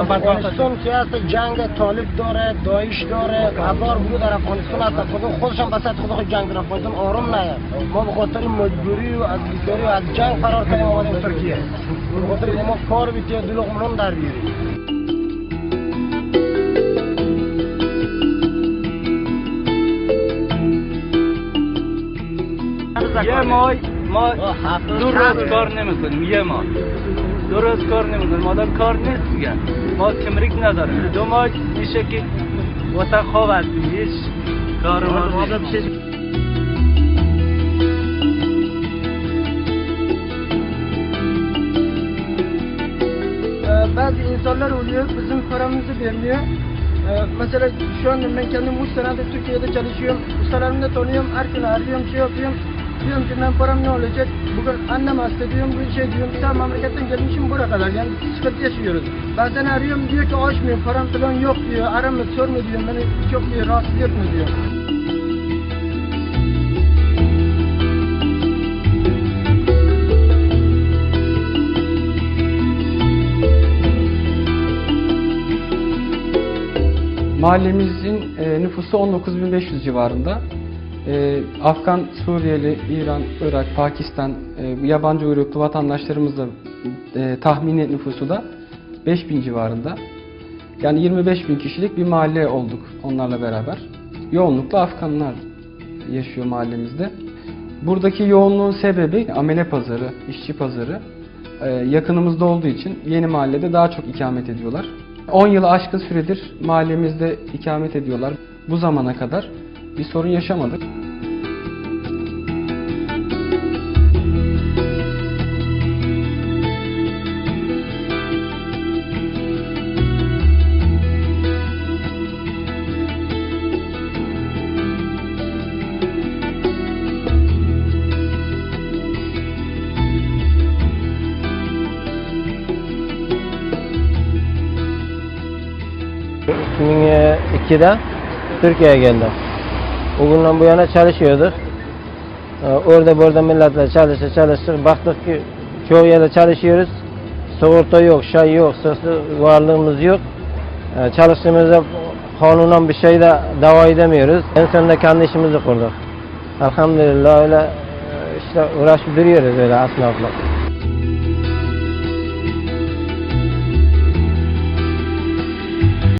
افغانستان سیاست جنگ طالب داره داعش داره هزار بود در افغانستان هستن خود خودشان بسات خود خود جنگ در افغانستان آروم نیست ما به خاطر مجبوری و از بیکاری و از جنگ فرار کردیم آمدیم ترکیه. به خاطر ما کار بیتیم دو لقمه نون در بیاریم. یه ماه ما دو روز کار نمی‌کنیم یه ماه دو روز کار نمی‌کنیم مادام کار نیست دیگه ما کمریک نداریم دو ماه میشه که واسه خواب هستیم هیچ کار ما bazı insanlar oluyor bizim paramızı vermiyor. Ee, mesela şu anda ben kendim 3 senedir Türkiye'de çalışıyorum. Ustalarımı da tanıyorum. Her gün arıyorum, şey yapıyorum. Diyorum ki ben param ne olacak? Bugün annem hasta diyorum, bir şey diyorum. Sen memleketten gelmişim buraya kadar. Yani sıkıntı yaşıyoruz. Bazen arıyorum diyor ki açmıyorum, param falan yok diyor. Arama sorma diyorum. Beni çok diyor, rahatsız etme diyor. Mahallemizin e, nüfusu 19.500 civarında. E, Afgan, Suriyeli, İran, Irak, Pakistan e, yabancı uyruklu vatandaşlarımızla e, tahmini nüfusu da 5000 civarında. Yani 25 bin kişilik bir mahalle olduk onlarla beraber. Yoğunlukla Afganlar yaşıyor mahallemizde. Buradaki yoğunluğun sebebi amele pazarı, işçi pazarı. Ee, yakınımızda olduğu için yeni mahallede daha çok ikamet ediyorlar. 10 yılı aşkın süredir mahallemizde ikamet ediyorlar. Bu zamana kadar bir sorun yaşamadık. 2002'de Türkiye'ye geldim. O günden bu yana çalışıyorduk. Ee, Orada burada milletle çalıştık çalıştık. Baktık ki çoğu yerde çalışıyoruz. Sigorta yok, şey yok, sırtı varlığımız yok. Ee, Çalıştığımızda kanunen bir şey de dava edemiyoruz. En sonunda kendi işimizi kurduk. Elhamdülillah öyle e, işte uğraşıp duruyoruz öyle esnafla.